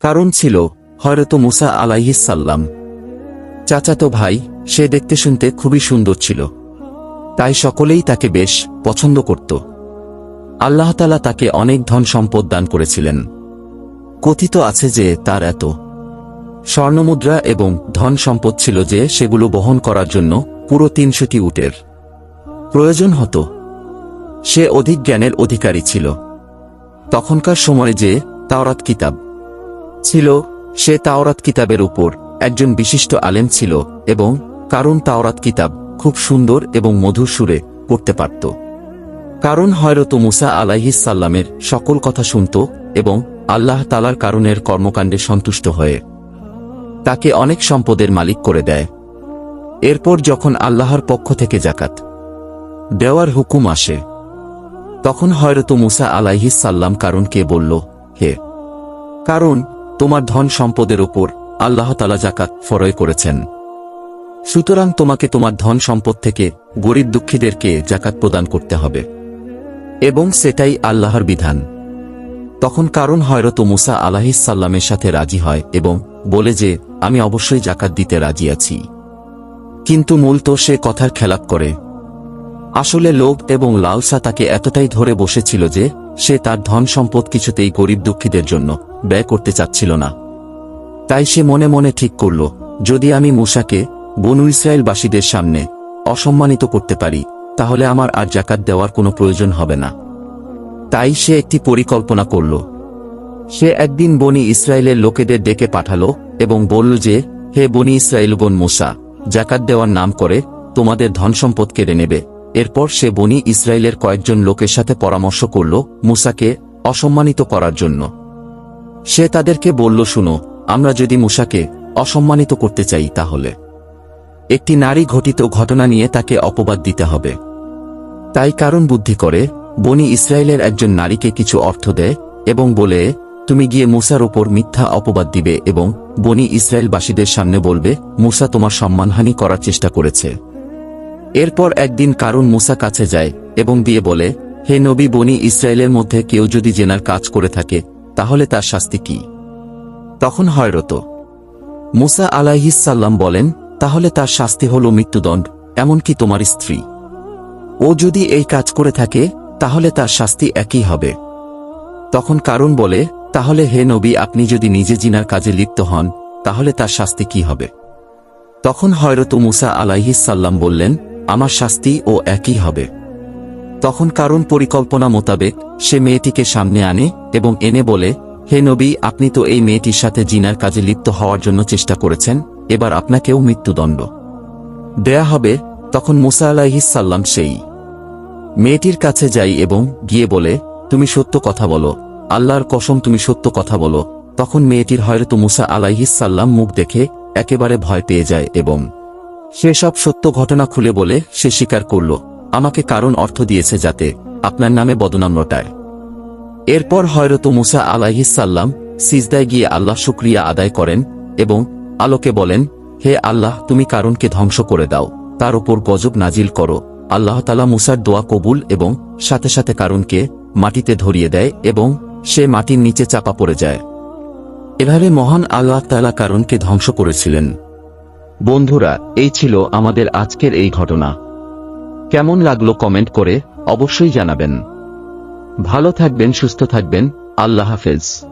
কারণ ছিল হয়তো মুসা আলাইহিসাল্লাম চাচাতো ভাই, সে দেখতে শুনতে খুবই সুন্দর ছিল। তাই সকলেই তাকে বেশ পছন্দ করত। আল্লাহ তালা তাকে অনেক ধন সম্পদ দান করেছিলেন। কথিত আছে যে তার এত স্বর্ণমুদ্রা এবং ধন সম্পদ ছিল যে সেগুলো বহন করার জন্য পুরো তিনশোটি উটের প্রয়োজন হতো। সে অধিক জ্ঞানের অধিকারী ছিল। তখনকার সময়ে যে তাওরাত কিতাব ছিল, সে তাওরাত কিতাবের উপর। একজন বিশিষ্ট আলেম ছিল এবং কারণ তাওরাত কিতাব খুব সুন্দর এবং মধুর সুরে পড়তে পারত। কারণ হয়রত মুসা আলাইহিসাল্লামের সকল কথা শুনত এবং আল্লাহ তালার কারণের কর্মকাণ্ডে সন্তুষ্ট হয়ে তাকে অনেক সম্পদের মালিক করে দেয়। এরপর যখন আল্লাহর পক্ষ থেকে জাকাত দেওয়ার হুকুম আসে, তখন হয়রত মুসা আলাইহিসাল্লাম কারণকে বলল, হে, কারণ তোমার ধন সম্পদের ওপর আল্লাহ তালা জাকাত ফরয় করেছেন। সুতরাং তোমাকে তোমার ধন সম্পদ থেকে গরিব দুঃখীদেরকে জাকাত প্রদান করতে হবে। এবং সেটাই আল্লাহর বিধান। তখন কারণ হয়রত মুসা আলাহিসাল্লামের সাথে রাজি হয় এবং বলে যে, আমি অবশ্যই জাকাত দিতে রাজি আছি। কিন্তু মূলত সে কথার খেলাপ করে। আসলে লোভ এবং লালসা তাকে এতটাই ধরে বসেছিল যে সে তার ধন সম্পদ কিছুতেই গরিব দুঃখীদের জন্য ব্যয় করতে চাচ্ছিল না। তাই সে মনে মনে ঠিক করল, যদি আমি মুসাকে, বনু ইসরায়েলবাসীদের সামনে অসম্মানিত করতে পারি, তাহলে আমার আর জাকাত দেওয়ার কোনো প্রয়োজন হবে না। তাই সে একটি পরিকল্পনা করল। সে একদিন বনি ইসরায়েলের লোকেদের ডেকে পাঠালো এবং বলল যে, হে বনি ইসরায়েলগণ মুসা, জাকাত দেওয়ার নাম করে তোমাদের ধনসম্পদ কেড়ে নেবে। এরপর সে বনি ইসরায়েলের কয়েকজন লোকের সাথে পরামর্শ করল মুসাকে অসম্মানিত করার জন্য। সে তাদেরকে বলল, শুনো, আমরা যদি মুসাকে অসম্মানিত করতে চাই তাহলে। একটি নারী ঘটিত ঘটনা নিয়ে তাকে অপবাদ দিতে হবে। তাই কারণ বুদ্ধি করে বনি ইসরায়েলের একজন নারীকে কিছু অর্থ দেয় এবং বলে, তুমি গিয়ে মুসার ওপর মিথ্যা অপবাদ দিবে এবং বনি ইসরায়েলবাসীদের সামনে বলবে, মুসা তোমার সম্মানহানি করার চেষ্টা করেছে। এরপর একদিন কারণ মুসা কাছে যায় এবং দিয়ে বলে, হে নবী, বনি ইসরায়েলের মধ্যে কেউ যদি জেনার কাজ করে থাকে, তাহলে তার শাস্তি কি? তখন হয়রত মুসা আলাইহিসাল্লাম বলেন, তাহলে তার শাস্তি হল মৃত্যুদণ্ড, এমনকি তোমার স্ত্রী। ও যদি এই কাজ করে থাকে, তাহলে তার শাস্তি একই হবে। তখন কারণ বলে, তাহলে হে নবী, আপনি যদি নিজে জিনার কাজে লিপ্ত হন, তাহলে তার শাস্তি কি হবে? তখন হয়রত মুসা আলাইহিসাল্লাম বললেন আমার শাস্তি ও একই হবে। তখন কারণ পরিকল্পনা মোতাবেক সে মেয়েটিকে সামনে আনে এবং এনে বলে, হে নবী, আপনি তো এই মেয়েটির সাথে জিনার কাজে লিপ্ত হওয়ার জন্য চেষ্টা করেছেন, এবার আপনাকেও মৃত্যুদণ্ড। দেয়া হবে, তখন মুসা আলাইহিসাল্লাম সেই মেয়েটির কাছে যাই এবং গিয়ে বলে, তুমি সত্য কথা বলো, আল্লাহর কসম তুমি সত্য কথা বলো। তখন মেয়েটির হয়তো মুসা আলাইহিসাল্লাম মুখ দেখে একেবারে ভয় পেয়ে যায় এবং সে সব সত্য ঘটনা খুলে বলে, সে স্বীকার করল, আমাকে কারণ অর্থ দিয়েছে যাতে আপনার নামে বদনাম রটায়। এরপর হয়রত মুসা আলাইহিসাল্লাম সিজদায় গিয়ে আল্লাহ শুক্রিয়া আদায় করেন এবং আলোকে বলেন, হে আল্লাহ, তুমি কারণকে ধ্বংস করে দাও, তার উপর গজব নাজিল করো। আল্লাহ তালা মুসার দোয়া কবুল এবং সাথে সাথে কারণকে মাটিতে ধরিয়ে দেয় এবং সে মাটির নিচে চাপা পড়ে যায়। এভাবে মহান আল্লাহ তালা কারণকে ধ্বংস করেছিলেন। বন্ধুরা, এই ছিল আমাদের আজকের এই ঘটনা। কেমন লাগল কমেন্ট করে অবশ্যই জানাবেন। ভালো থাকবেন, সুস্থ থাকবেন, আল্লাহ হাফেজ।